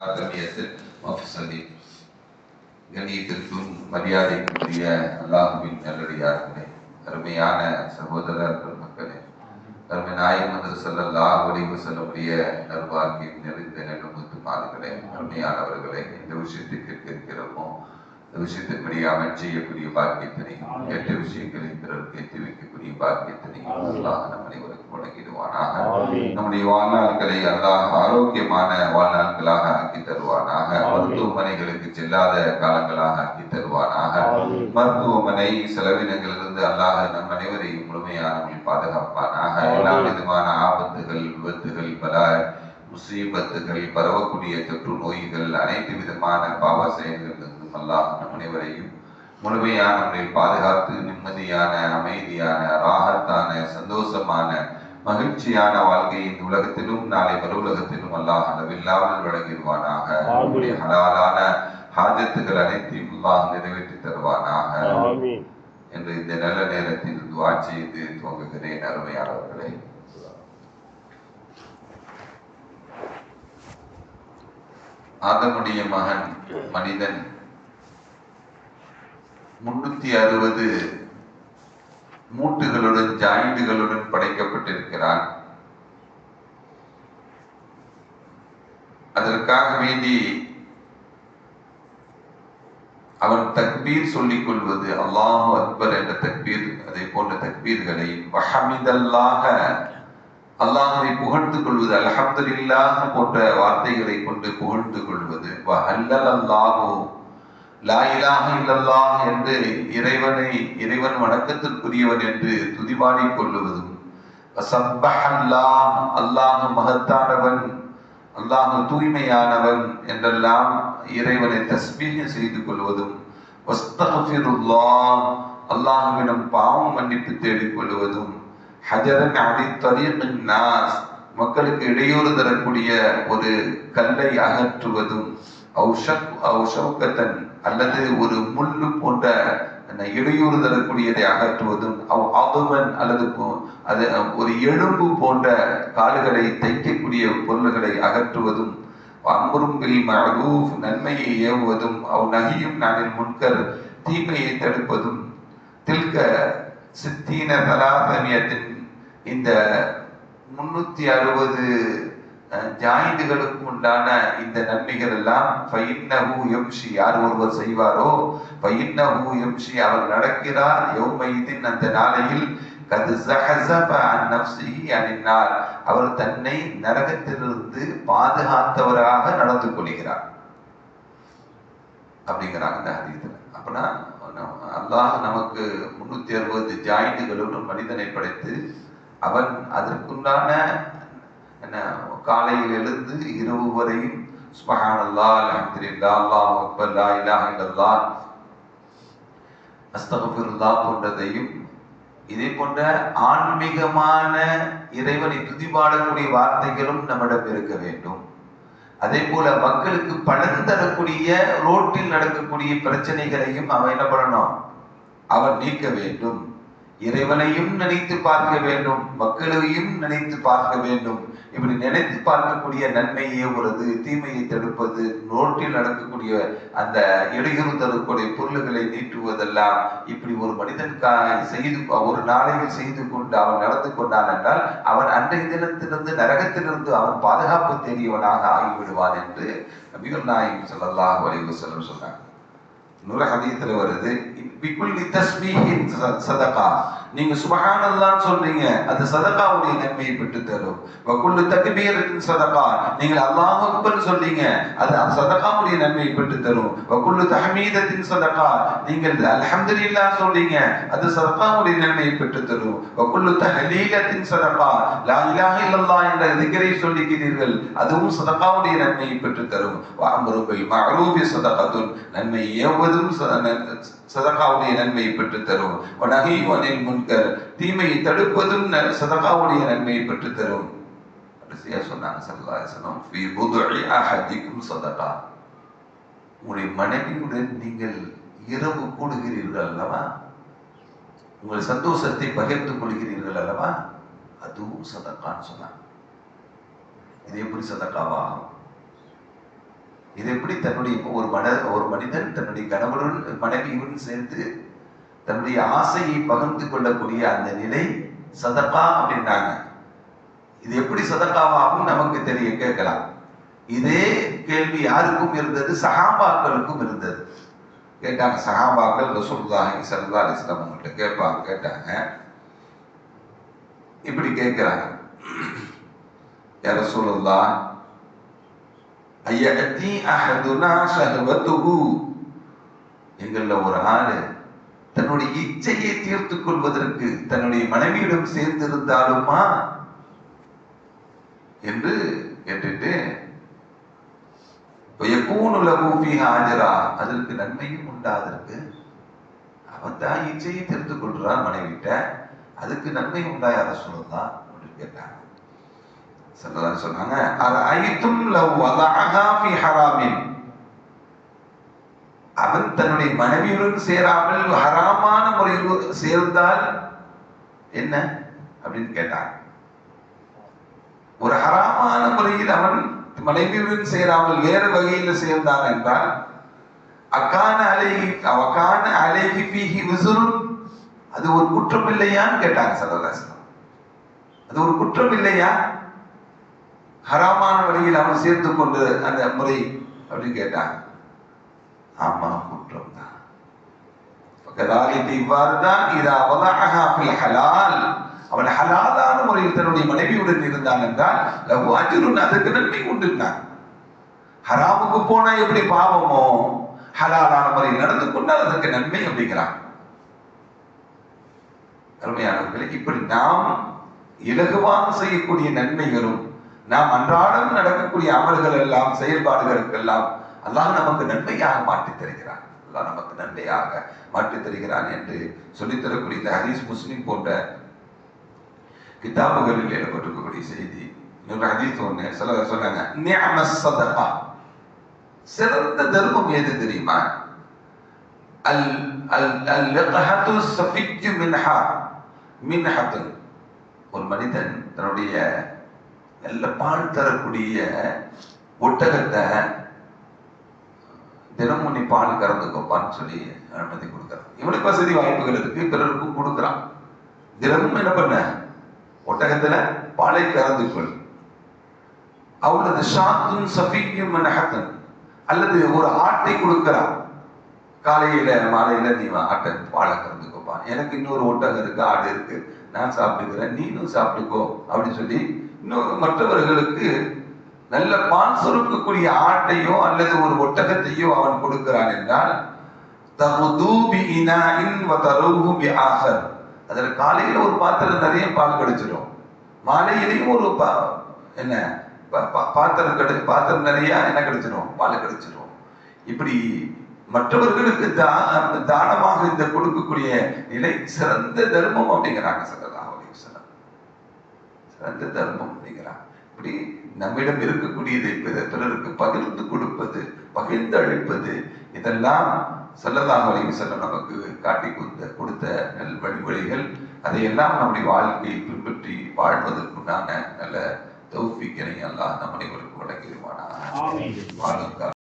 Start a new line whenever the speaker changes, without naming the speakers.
ஆதமியத்தில் மஃசலி கண்ணியத்திற்கும் மரியாதைக்குரிய அல்லாஹுவின் நல்லடியார்களே அருமையான சகோதரர் பெருமக்களே அருமை நாயகமது ஸல்லல்லாஹு அலைஹி செல்லக்கூடிய நல்வாழ்க்கையும் நிறைந்த நெடுமுத்து மாறுகளே அருமையானவர்களே இந்த விஷயத்துக்கு விஷயத்தின்படி அமல் செய்யக்கூடிய பாக்கியத்தினையும் கெட்ட விஷயங்களை பிறருக்கு எத்தி வைக்கக்கூடிய பாக்கியத்தினையும் அல்லாஹ் நம் அனைவருக்கும் வழங்கிடுவானாக. நம்முடைய வாழ்நாட்களை அல்லாஹ் ஆரோக்கியமான வாழ்நாட்களாக ஆக்கி தருவானாக. மருத்துவமனைகளுக்கு செல்லாத காலங்களாக ஆக்கி தருவானாக. மருத்துவமனை செலவினங்களிலிருந்து அல்லாஹ் நம் அனைவரையும் முழுமையான முறையில் பாதுகாப்பானாக. எல்லா விதமான ஆபத்துகள் விபத்துகள் பல முசீபத்துகள் பரவக்கூடிய தொற்று நோய்கள் அனைத்து விதமான பாவ செயல்களிலிருந்தும் அல்லாஹ் நம் அனைவரையும் முழுமையான முறையில் பாதுகாத்து நிம்மதியான அமைதியான ராகத்தான சந்தோஷமான மகிழ்ச்சியான வாழ்க்கை இந்த உலகத்திலும் நாளை மறு உலகத்திலும் அல்லாஹ் அளவில்லாமல் வழங்கிடுவானாக. ஹலாலான ஹாஜத்துகள் அனைத்தையும் அல்லாஹ் நிறைவேற்றி தருவானாக. என்று இந்த நல்ல நேரத்தில் துவா செய்து துவங்குகிறேன் அருமையானவர்களே. ஆதமுடைய மகன் மனிதன் முன்னூத்தி அறுபது மூட்டுகளுடன் ஜாயிண்டுகளுடன் படைக்கப்பட்டிருக்கிறான் அதற்காக வேண்டி அவன் தக்பீர் சொல்லிக் கொள்வது அல்லாஹு அக்பர் என்ற தக்பீர் அதை போன்ற தக்பீர்களை வஹமிதல்லாக அல்லாஹை புகழ்ந்து கொள்வது அல்ஹம்துலில்லாஹ் போன்ற வார்த்தைகளை கொண்டு புகழ்ந்து கொள்வது அல்லல் அல்லாஹோ லாயிலாக இல்லல்லாஹ் என்று இறைவனை இறைவன் வணக்கத்திற்குரியவன் என்று துதிபாடிக் கொள்ளுவதும் அல்லாஹ் மகத்தானவன் அல்லாஹ் தூய்மையானவன் என்றெல்லாம் இறைவனை தஸ்மீக செய்து கொள்வதும். அல்லாஹுவிடம் பாவம் மன்னிப்பு தேடிக் கொள்வதும். ஹஜரன் அலி நாஸ் மக்களுக்கு இடையூறு தரக்கூடிய ஒரு கல்லை அகற்றுவதும். அல்லது ஒரு முள்ளு போன்ற இடையூறு தரக்கூடியதை அகற்றுவதும் அவ் அதுவன் அல்லது அது ஒரு எலும்பு போன்ற கால்களை தைக்கக்கூடிய பொருள்களை அகற்றுவதும் அம்பரும் பில் மஅரூஃப் நன்மையை ஏவுவதும் அவ் நகியும் நானில் முன்கர் தீமையை தடுப்பதும் தில்க சித்தீன தலாதமியத்தின் இந்த முன்னூத்தி அறுபது ஜாயிண்டுகளுக்கு உண்டான இந்த நன்மைகள் எல்லாம் ஃபைன்னஹு எம்ஷி யார் ஒருவர் செய்வாரோ ஃபைன்னஹு எம்ஷி அவர் நடக்கிறார் யௌமைதின் அந்த நாளையில் கது சஹசப அன் நஃப்ஸிஹி அனின்னார் அவர் தன்னை நரகத்திலிருந்து பாதுகாத்தவராக நடந்து கொள்கிறார். அப்படிங்கிறாங்க இந்த ஹதீஸ்ல. அப்படின்னா அல்லாஹ் நமக்கு முன்னூத்தி அறுபது ஜாயிண்டுகளுடன் மனிதனை படைத்து அவன் அதற்குண்டான என்ன? காலையில் எழுந்து இரவு வரையும் சுபஹானல்லாஹ் அல்ஹம்துலில்லாஹ் அல்லாஹ் அக்பர் லா இலாஹ இல்லல்லாஹ் அஸ்தகஃபிருல்லாஹ் போன்றதையும் இதே போன்ற ஆன்மீகமான இறைவனை துதிபாடக்கூடிய வார்த்தைகளும் நம்மிடம் இருக்க வேண்டும். அதே போல மக்களுக்கு பலன் தரக்கூடிய ரோட்டில் நடக்கக்கூடிய பிரச்சனைகளையும் அவன் என்ன பண்ணணும்? அவன் நீக்க வேண்டும். இறைவனையும் நினைத்து பார்க்க வேண்டும் மக்களையும் நினைத்து பார்க்க வேண்டும். இப்படி நினைத்து பார்க்கக்கூடிய நன்மையை ஏவுறது தீமையை தடுப்பது நோட்டில் நடக்கக்கூடிய அந்த இடையூறு தரக்கூடிய பொருள்களை நீட்டுவதெல்லாம் இப்படி ஒரு மனிதன் கா- செய்து ஒரு நாளையில் செய்து கொண்டு அவன் நடந்து கொண்டான் என்றால் அவன் அன்றைய தினத்திலிருந்து நரகத்திலிருந்து அவன் பாதுகாப்பு தேடியவனாக ஆகிவிடுவான் என்று நபிகள் நாயகம் ஸல்லல்லாஹு வலிவு செல்லும் சொன்னாங்க. இன்னொரு ஹதீத்தில் வருது. பிக்குல்லி சதகா. நீங்க சுபஹானல்லாஹ் சொல்றீங்க. அது சதகாவுடைய நன்மையை பெற்று தரும். வகுல்லு தக்பீரத்தின் சதகா. நீங்க அல்லாஹ் அக்பர் சொல்றீங்க. அது சதகாவுடைய நன்மையை பெற்று தரும். வகுல்லு தஹமீதத்தின் சதகா. நீங்கள் அல்ஹம்துலில்லாஹ் சொல்றீங்க. அது சதகாவுடைய நன்மையை பெற்று தரும். வகுல்லு தஹலீலத்தின் சதகா. லா இலாஹ இல்லல்லாஹ் என்ற திக்ரை சொல்லிக்கிறீர்கள். அதுவும் சதகாவுடைய நன்மையை பெற்று தரும். வஅம்ரு பில் மஅரூஃபி சதகத்துன். நன்மை எவ்வதும் சதகாவுடைய நன்மையை பெற்று தரும். வநஹீ முன்கர் தீமையை தடுப்பதும் ந- சதகாவுடைய நன்மையை பெற்று தரும். கடைசியா சொன்னாங்க ஸல்லல்லாஹு சதகா. உங்களுடைய மனைவியுடன் நீங்கள் இரவு கூடுகிறீர்கள் அல்லவா? உங்கள் சந்தோஷத்தை பகிர்ந்து கொள்கிறீர்கள் அல்லவா? அதுவும் சதக்கான்னு சொன்னாங்க. இது எப்படி சதக்காவா இது எப்படி தன்னுடைய ஒரு மன ஒரு மனிதன் தன்னுடைய கணவருடன் மனைவியுடன் சேர்ந்து தன்னுடைய ஆசையை பகிர்ந்து கொள்ளக்கூடிய அந்த நிலை சதக்கா அப்படின்னாங்க இது எப்படி சதக்காவாகும் நமக்கு தெரிய கேட்கலாம். இதே கேள்வி யாருக்கும் இருந்தது? சகாபாக்களுக்கும் இருந்தது. கேட்டாங்க சகாபாக்கள் ரசூலுல்லாஹி சல்லா அலைஹி அவங்கள்ட்ட கேட்பாங்க கேட்டாங்க. இப்படி கேட்கிறாங்க. யார் ரசூலுல்லா ஐயத்தி அஹதுனா ஷஹவத்துஹு. எங்கள்ல ஒரு ஆளு தன்னுடைய இச்சையை தீர்த்துக் கொள்வதற்கு தன்னுடைய மனைவியிடம் சேர்ந்து இருந்தாலுமா என்று கேட்டுட்டு ஆஜரா அதற்கு நன்மையும் உண்டாதற்கு அவன் தான் இச்சையை தெரிந்து கொள்றான் மனைவிட்ட. அதுக்கு நன்மை உண்டா யார சொல்லலாம் அப்படின்னு கேட்டாங்க. சொல்லலாம் சொன்னாங்க. அது ஐத்தும் லவ் வலஅஹா ஹராமின். அவன் தன்னுடைய மனைவியுடன் சேராமல் ஹராமான முறையில் சேர்ந்தால் என்ன அப்படின்னு கேட்டான். ஒரு ஹராமான முறையில் அவன் மனைவியுடன் சேராமல் வேறு வகையில் சேர்ந்தான் என்றால் அக்கான அலைகி அவக்கான அலைகி பீகி விசுரும் அது ஒரு குற்றம் இல்லையான்னு கேட்டாங்க சரதாசனம் அது ஒரு குற்றம் இல்லையா? ஹராமான வழியில் அவன் சேர்த்து கொண்டு அந்த முறை அப்படின்னு கேட்டாங்க. ஆமா குற்றம் தான் இவ்வாறு தான் இது வதஅஹா ஹலால். அவன் ஹலாலான முறையில் தன்னுடைய மனைவியுடன் இருந்தான் என்றால் லகு அஜுருன் அதுக்கு நன்மை உண்டுனான் ஹராமுக்கு போனா எப்படி பாவமோ? ஹலாலான முறையில் நடந்து கொண்டால் அதற்கு நன்மை அப்படிங்கிறான். அருமையானவர்களை இப்படி நாம் இலகுவாக செய்யக்கூடிய நன்மைகளும் நாம் அன்றாடம் நடக்கக்கூடிய அமல்கள் எல்லாம் செயல்பாடுகளுக்கெல்லாம் அல்லாஹ் நமக்கு நன்மையாக மாற்றித் தருகிறான். அல்லாஹ் நமக்கு நன்மையாக மாற்றித் தருகிறான் என்று சொல்லித்தரக்கூடிய இந்த ஹதீஸ் முஸ்லிம் போன்ற கிதாபுகளில் எழுப்பட்டிருக்கக்கூடிய செய்தி. இன்னொரு ஹதீஸ் ஒன்று சில சொன்னாங்க சிறந்த தர்மம் எது தெரியுமா? அல் அல் அல் லகஹத்து சஃபிக்கு மின்ஹா மின்ஹத்து ஒரு மனிதன் தன்னுடைய நல்ல பால் தரக்கூடிய ஒட்டகத்தை தினமும் நீ பால் கறந்துக்கோப்பான்னு சொல்லி அனுமதி கொடுக்குறான் இவனுக்கு வசதி வாய்ப்புகள் இருக்கு பிறருக்கும் கொடுக்குறான் தினமும் என்ன பண்ண? ஒட்டகத்துல பாலை கறந்து கொள் அவளது ஷாத்தும் சஃபிக்கும் நகத்தன் அல்லது ஒரு ஆட்டை கொடுக்கிறான் காலையில மாலையில நீ ஆட்டை பாலை கறந்துக்கோப்பா. எனக்கு இன்னொரு ஒட்டகம் இருக்கு ஆடு இருக்கு. நான் சாப்பிட்டுக்கிறேன் நீனும் சாப்பிட்டுக்கோ அப்படின்னு சொல்லி இன்னொரு மற்றவர்களுக்கு நல்ல பால் சுருக்கக்கூடிய ஆட்டையோ அல்லது ஒரு ஒட்டகத்தையோ அவன் கொடுக்கிறான் என்றால் அதில் காலையில் ஒரு பாத்திரம் நிறைய பால் கிடைச்சிடும். மாலையிலையும் ஒரு பா என்ன பா- பாத்திரம் கிடை பாத்திரம் நிறைய என்ன கிடைச்சிடும்? பால் கிடைச்சிடும். இப்படி மற்றவர்களுக்கு தா- தானமாக இந்த கொடுக்கக்கூடிய நிலை சிறந்த தர்மம் அப்படிங்கிறாங்க சொல்லலாம் சிறந்த தர்மம் அப்படிங்கிறாங்க இப்படி நம்மிடம் இருக்கக்கூடியதை பிற- பிறருக்கு பகிர்ந்து கொடுப்பது பகிர்ந்து அளிப்பது இதெல்லாம் அலைஹி வஸல்லம் நமக்கு காட்டி கொடுத்த கொடுத்த நல் வழிமுறைகள். அதையெல்லாம் நம்முடைய வாழ்க்கையை பின்பற்றி வாழ்வதற்குண்டான நல்ல தௌஃபிக்கனை அல்லாஹ் நம் அனைவருக்கும் வழங்கிடுவானா